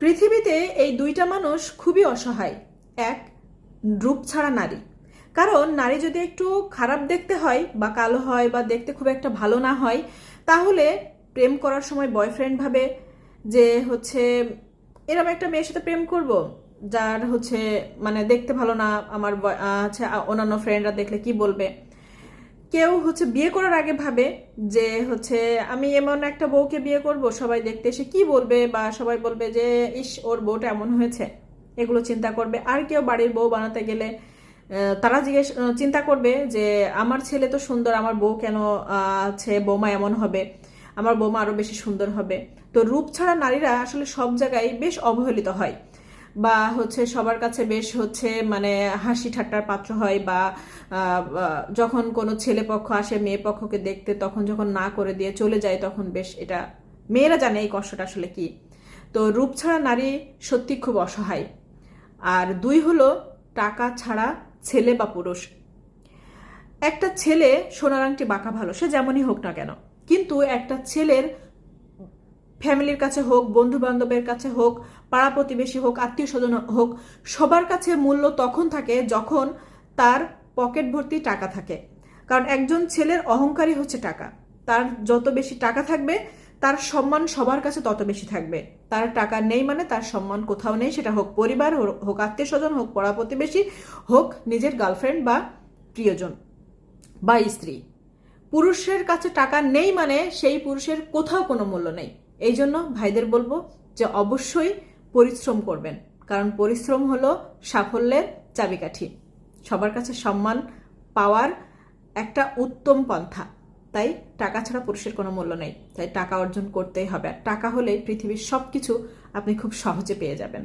পৃথিবীতে এই দুইটা মানুষ খুবই অসহায়। এক, রূপ ছাড়া নারী। কারণ নারী যদি একটু খারাপ দেখতে হয় বা কালো হয় বা দেখতে খুব একটা ভালো না হয়, তাহলে প্রেম করার সময় বয়ফ্রেন্ড ভাবে যে হচ্ছে এরকম একটা মেয়ের সাথে প্রেম করব, যার হচ্ছে মানে দেখতে ভালো না, আমার হচ্ছে অন্যান্য ফ্রেন্ডরা দেখলে কি বলবে? কেউ হচ্ছে বিয়ে করার আগে ভাবে যে হচ্ছে আমি এমন একটা বউকে বিয়ে করব, সবাই দেখতে এসে কি বলবে বা সবাই বলবে যে, ইস, ওর বউটা এমন হয়েছে। এগুলো চিন্তা করবে। আর কেউ বাড়ির বউ বানাতে গেলে তারা জিজ্ঞেস চিন্তা করবে যে, আমার ছেলে তো সুন্দর, আমার বউ কেন আছে, বৌমা এমন হবে, আমার বৌমা আরও বেশি সুন্দর হবে। তো রূপ ছাড়া নারীরা আসলে সব জায়গায় বেশ অবহেলিত হয়। বা হচ্ছে সবার কাছে বেশ হচ্ছে মানে হাসি ঠাট্টার পাত্র হয় বা যখন কোনো ছেলে পক্ষ আসে, মেয়ে পক্ষকে দেখতে তখন যখন না করে দিয়ে চলে যায় তখন বেশ এটা, মেয়েরা জানে এই কষ্টটা আসলে কি। তো রূপ ছাড়া নারী সত্যি খুব অসহায়। আর দুই হলো টাকা ছাড়া ছেলে বা পুরুষ। একটা ছেলে সোনার আংটি বাঁকা ভালো, সে যেমনই হোক না কেন। কিন্তু একটা ছেলের ফ্যামিলির কাছে হোক বন্ধু বান্ধবের কাছে হোক, পাড়া প্রতিবেশী হোক, আত্মীয় স্বজন হোক, সবার কাছে মূল্য তখন থাকে যখন তার পকেট ভর্তি টাকা থাকে। কারণ একজন ছেলের অহংকারী হচ্ছে টাকা। তার যত বেশি টাকা থাকবে, তার সম্মান সবার কাছে তত বেশি থাকবে। তার টাকা নেই মানে তার সম্মান কোথাও নেই, সেটা হোক পরিবার হোক আত্মীয় স্বজন, হোক পড়া প্রতিবেশী, হোক নিজের গার্লফ্রেন্ড বা প্রিয়জন বা স্ত্রী। পুরুষের কাছে টাকা নেই মানে সেই পুরুষের কোথাও কোনো মূল্য নেই। এই জন্য ভাইদের বলব যে অবশ্যই পরিশ্রম করবেন। কারণ পরিশ্রম হলো সাফল্যের চাবিকাঠি। সবার কাছে সম্মান পাওয়ার একটা উত্তম পন্থা। তাই টাকা ছাড়া পুরুষের কোনো মূল্য নেই। তাই টাকা অর্জন করতেই হবে। আর টাকা হলে পৃথিবীর সব কিছু আপনি খুব সহজে পেয়ে যাবেন।